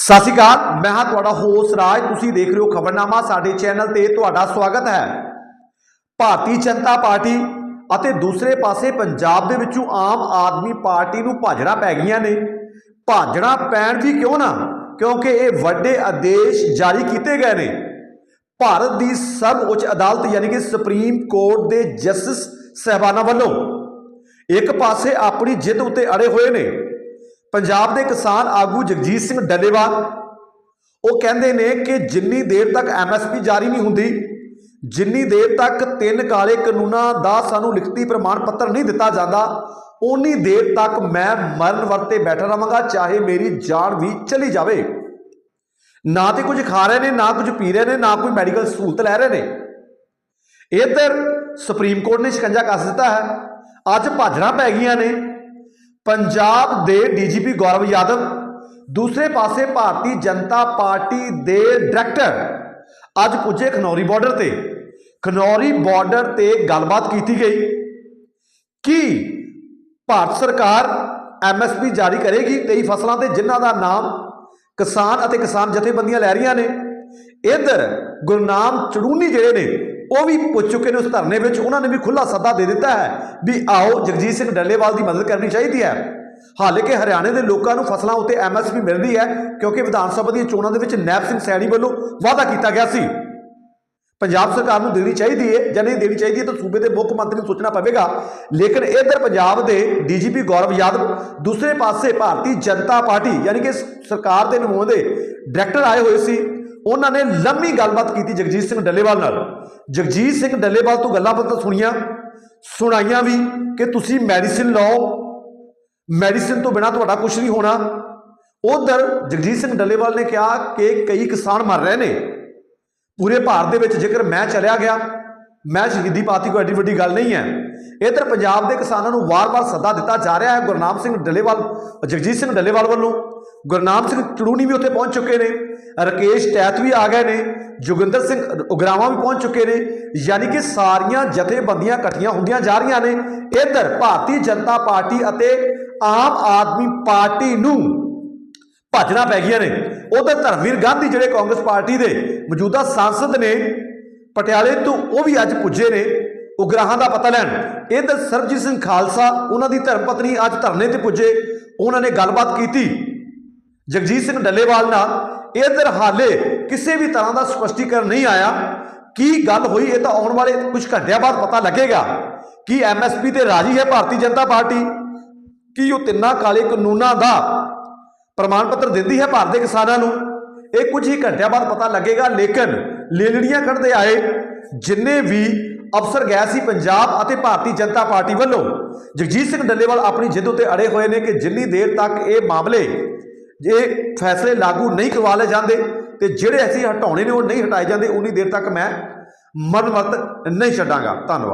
ਸਤਿ ਸ਼੍ਰੀ ਅਕਾਲ, ਮੈਂ ਹਾਂ ਤੁਹਾਡਾ ਹੋਸਟ ਰਾਜ। ਤੁਸੀਂ ਦੇਖ ਰਹੇ ਹੋ ਖਬਰਨਾਮਾ, ਸਾਡੇ ਚੈਨਲ ਤੇ ਤੁਹਾਡਾ ਸਵਾਗਤ ਹੈ। ਭਾਰਤੀ ਜਨਤਾ ਪਾਰਟੀ ਅਤੇ ਦੂਸਰੇ ਪਾਸੇ ਪੰਜਾਬ ਦੇ ਵਿੱਚੋਂ ਆਮ ਆਦਮੀ ਪਾਰਟੀ ਨੂੰ ਭਾਜੜਾ ਪੈ ਗਈਆਂ ਨੇ। ਭਾਜੜਾ ਪੈਣ ਵੀ ਕਿਉਂ ਨਾ? ਕਿਉਂਕਿ ਇਹ ਵੱਡੇ ਆਦੇਸ਼ ਜਾਰੀ ਕੀਤੇ ਗਏ ਨੇ। ਭਾਰਤ ਦੀ ਸਰਵਉੱਚ ਅਦਾਲਤ ਯਾਨੀ ਕਿ ਸੁਪਰੀਮ ਕੋਰਟ ਦੇ ਜਸਟਿਸ ਸਹਿਬਾਨਾਂ ਵੱਲੋਂ ਇੱਕ ਪਾਸੇ ਆਪਣੀ ਜਿੱਤ ਉੱਤੇ ਅੜੇ ਹੋਏ ਨੇ ਪੰਜਾਬ ਦੇ ਕਿਸਾਨ ਆਗੂ ਜਗਜੀਤ ਸਿੰਘ ਡੱਲੇਵਾਲ, ਉਹ ਕਹਿੰਦੇ ਨੇ ਕਿ ਜਿੰਨੀ ਦੇਰ ਤੱਕ ਐਮਐਸਪੀ ਜਾਰੀ ਨਹੀਂ ਹੁੰਦੀ, ਜਿੰਨੀ ਦੇਰ ਤੱਕ ਤਿੰਨ ਕਾਲੇ ਕਾਨੂੰਨਾਂ ਦਾ ਸਾਨੂੰ ਲਿਖਤੀ ਪ੍ਰਮਾਣ ਪੱਤਰ ਨਹੀਂ ਦਿੱਤਾ ਜਾਂਦਾ ਉਨੀ ਦੇਰ ਤੱਕ ਮੈਂ ਮਰਨ ਵਰਤੇ ਬੈਠਾ ਰਵਾਂਗਾ ਚਾਹੇ ਮੇਰੀ ਜਾਨ ਵੀ ਚਲੀ ਜਾਵੇ। ਨਾ ਤੇ ਕੁਝ ਖਾ ਰਹੇ ਨੇ, ਨਾ ਕੁਝ ਪੀ ਰਹੇ ਨੇ, ਨਾ ਕੋਈ ਮੈਡੀਕਲ ਸਹੂਲਤ ਲੈ ਰਹੇ ਨੇ। ਇੱਧਰ ਸੁਪਰੀਮ ਕੋਰਟ ਨੇ ਸ਼ਿਕੰਜਾ ਕੱਸ ਦਿੱਤਾ ਹੈ। ਅੱਜ ਭਾਜੜਾਂ ਪੈ ਗਈਆਂ ਨੇ। ਪੰਜਾਬ ਦੇ ਡੀਜੀਪੀ ਗੌਰਵ ਯਾਦਵ, ਦੂਸਰੇ ਪਾਸੇ ਭਾਰਤੀ ਜਨਤਾ ਪਾਰਟੀ ਦੇ ਡਾਇਰੈਕਟਰ। ਅੱਜ ਪੁੱਜੇ ਖਨੌਰੀ ਬਾਰਡਰ ਤੇ। ਖਨੌਰੀ ਬਾਰਡਰ ਤੇ ਗੱਲਬਾਤ ਕੀਤੀ ਗਈ। ਕਿ ਭਾਰਤ ਸਰਕਾਰ ਐਮਐਸਪੀ ਜਾਰੀ ਕਰੇਗੀ 23 ਫਸਲਾਂ ਤੇ ਜਿਨ੍ਹਾਂ ਦਾ ਨਾਮ ਕਿਸਾਨ ਅਤੇ ਕਿਸਾਨ ਜਥੇਬੰਦੀਆਂ ਲੈ ਰਹੀਆਂ ਨੇ? ਇਧਰ ਗੁਰਨਾਮ ਚੜੂਨੀ ਜਿਹੜੇ ਨੇ ਉਹ ਵੀ ਪੁੱਛ ਚੁੱਕੇ ਨੇ ਉਸ ਧਰਨੇ ਵਿੱਚ, ਉਹਨਾਂ ਨੇ ਵੀ ਖੁੱਲਾ ਸੱਦਾ ਦੇ ਦਿੱਤਾ ਹੈ ਵੀ ਆਓ ਜਗਜੀਤ ਸਿੰਘ ਡੱਲੇਵਾਲ ਦੀ ਮਦਦ ਕਰਨੀ ਚਾਹੀਦੀ ਹੈ। ਹਾਲਾਂਕਿ ਹਰਿਆਣੇ ਦੇ ਲੋਕਾਂ ਨੂੰ ਫਸਲਾਂ ਉੱਤੇ ਐਮਐਸਪੀ ਮਿਲ ਰਹੀ ਹੈ, ਕਿਉਂਕਿ ਵਿਧਾਨ ਸਭਾ ਦੀਆਂ ਚੋਣਾਂ ਦੇ ਵਿੱਚ ਨੈਬ ਸਿੰਘ ਸੈਣੀ ਵੱਲੋਂ ਵਾਅਦਾ ਕੀਤਾ ਗਿਆ ਸੀ। ਪੰਜਾਬ ਸਰਕਾਰ ਨੂੰ ਦੇਣੀ ਚਾਹੀਦੀ ਹੈ, ਜਾਂ ਨਹੀਂ ਦੇਣੀ ਚਾਹੀਦੀ ਹੈ ਤਾਂ ਸੂਬੇ ਦੇ ਮੁੱਖ ਮੰਤਰੀ ਨੂੰ ਸੋਚਣਾ ਪਵੇਗਾ। ਲੇਕਿਨ ਇਧਰ ਪੰਜਾਬ ਦੇ ਡੀਜੀਪੀ ਗੌਰਵ ਯਾਦਵ, ਦੂਸਰੇ ਪਾਸੇ ਭਾਰਤੀ ਜਨਤਾ ਪਾਰਟੀ, ਯਾਨੀ ਕਿ ਸਰਕਾਰ ਦੇ ਨੁਮਾਇੰਦੇ, ਡਾਇਰੈਕਟਰ ਆਏ ਹੋਏ ਸੀ। ਉਹਨਾਂ ਨੇ ਲੰਮੀ ਗੱਲਬਾਤ ਕੀਤੀ ਜਗਜੀਤ ਸਿੰਘ ਡੱਲੇਵਾਲ ਨਾਲ। ਜਗਜੀਤ ਸਿੰਘ ਡੱਲੇਵਾਲ ਤੋਂ ਗੱਲਾਂ ਬਾਤਾਂ ਸੁਣੀਆਂ। ਸੁਣਾਈਆਂ ਵੀ ਕਿ ਤੁਸੀਂ ਮੈਡੀਸਿਨ ਲਓ। ਮੈਡੀਸਿਨ ਤੋਂ ਬਿਨਾ ਤੁਹਾਡਾ ਕੁਝ ਨਹੀਂ ਹੋਣਾ। ਉਧਰ ਜਗਜੀਤ ਸਿੰਘ ਡੱਲੇਵਾਲ ਨੇ ਕਿਹਾ ਕਿ ਕਈ ਕਿਸਾਨ ਮਰ ਰਹੇ ਨੇ। ਪੂਰੇ ਭਾਰਤ ਦੇ ਵਿੱਚ ਜੇਕਰ ਮੈਂ ਚਲਿਆ ਗਿਆ, ਮੈਂ ਸ਼ਹੀਦੀ ਪਾਤੀ ਕੋਈ ਐਡੀ ਵੱਡੀ ਗੱਲ ਨਹੀਂ ਹੈ। ਇਧਰ ਪੰਜਾਬ ਦੇ ਕਿਸਾਨਾਂ ਨੂੰ ਵਾਰ-ਵਾਰ ਸੱਦਾ ਦਿੱਤਾ ਜਾ ਰਿਹਾ ਹੈ ਗੁਰਨਾਮ ਸਿੰਘ ਡੱਲੇਵਾਲ, ਜਗਜੀਤ ਸਿੰਘ ਡੱਲੇਵਾਲ ਵੱਲੋਂ। ਗੁਰਨਾਮ ਸਿੰਘ ਚੜੂਨੀ ਵੀ ਉੱਥੇ ਪਹੁੰਚ ਚੁੱਕੇ ਨੇ, ਰਕੇਸ਼ ਟੈਤ ਵੀ ਆ ਗਏ ਨੇ, ਜੋਗਿੰਦਰ ਸਿੰਘ ਉਗਰਾਵਾਂ ਵੀ ਪਹੁੰਚ ਚੁੱਕੇ ਨੇ, ਯਾਨੀ ਕਿ ਸਾਰੀਆਂ ਜਥੇਬੰਦੀਆਂ ਇਕੱਠੀਆਂ ਹੁੰਦੀਆਂ ਜਾ ਰਹੀਆਂ ਨੇ। ਇੱਧਰ ਭਾਰਤੀ ਜਨਤਾ ਪਾਰਟੀ ਅਤੇ ਆਮ ਆਦਮੀ ਪਾਰਟੀ ਨੂੰ ਭੱਜਣਾ ਪੈ ਗਈਆਂ ਨੇ। ਉਧਰ ਧਰਮਵੀਰ ਗਾਂਧੀ ਜਿਹੜੇ ਕਾਂਗਰਸ ਪਾਰਟੀ ਦੇ ਮੌਜੂਦਾ ਸੰਸਦ ਨੇ, ਪਟਿਆਲੇ ਤੋਂ ਉਹ ਵੀ ਅੱਜ ਪੁੱਜੇ ਨੇ, ਉਗਰਾਹਾਂ ਦਾ ਪਤਾ ਲੈਣ। ਇਧਰ ਸਰਬਜੀਤ ਸਿੰਘ ਖਾਲਸਾ, ਉਹਨਾਂ ਦੀ ਧਰਮ ਪਤਨੀ ਅੱਜ ਧਰਨੇ ਤੇ ਪੁੱਜੇ, ਉਹਨਾਂ ਨੇ ਗੱਲਬਾਤ ਕੀਤੀ। ਜਗਜੀਤ ਸਿੰਘ ਡੱਲੇਵਾਲ ਨਾਲ ਇਧਰ ਹਾਲੇ ਕਿਸੇ ਵੀ ਤਰ੍ਹਾਂ ਦਾ ਸਪਸ਼ਟੀਕਰਨ ਨਹੀਂ ਆਇਆ। ਕੀ ਗੱਲ ਹੋਈ? ਇਹ ਤਾਂ ਆਉਣ ਵਾਲੇ ਕੁਝ ਘੰਟਿਆਂ ਬਾਅਦ ਪਤਾ ਲੱਗੇਗਾ ਕਿ ਐਮਐਸਪੀ ਤੇ ਰਾਜੀ ਹੈ ਭਾਰਤੀ ਜਨਤਾ ਪਾਰਟੀ। ਕੀ ਉਹ ਤਿੰਨਾਂ ਕਾਲੇ ਕਾਨੂੰਨਾਂ ਦਾ ਪ੍ਰਮਾਣ ਪੱਤਰ ਦਿੰਦੀ ਹੈ ਭਾਰਤ ਦੇ ਕਿਸਾਨਾਂ ਨੂੰ? ਇਹ ਕੁਝ ਹੀ ਘੰਟਿਆਂ ਬਾਅਦ ਪਤਾ ਲੱਗੇਗਾ, ਲੇਕਿਨ ਲੇਲੜੀਆਂ ਕੱਢਦੇ ਆਏ, ਜਿੰਨੇ ਵੀ ਅਫਸਰ ਗਏ ਸੀ ਪੰਜਾਬ ਅਤੇ ਭਾਰਤੀ ਜਨਤਾ ਪਾਰਟੀ ਵੱਲੋਂ, ਜਗਜੀਤ ਸਿੰਘ ਡੱਲੇਵਾਲ ਆਪਣੀ ਜਿੱਦ ਉੱਤੇ ਅੜੇ ਹੋਏ ਨੇ ਕਿ ਜਿੰਨੀ ਦੇਰ ਤੱਕ ਇਹ ਮਾਮਲੇ ਜੇ ਫੈਸਲੇ ਲਾਗੂ ਨਹੀਂ ਕਰਵਾ ਲਏ ਜਾਂਦੇ ਤੇ ਜਿਹੜੇ ਅਸੀਂ ਹਟਾਉਣੇ ਨੇ ਉਹ ਨਹੀਂ ਹਟਾਏ ਜਾਂਦੇ, ਉਨੀ ਦੇਰ ਤੱਕ ਮੈਂ ਮਰਨ ਨਹੀਂ ਛੱਡਾਂਗਾ। ਧੰਨਵਾਦ।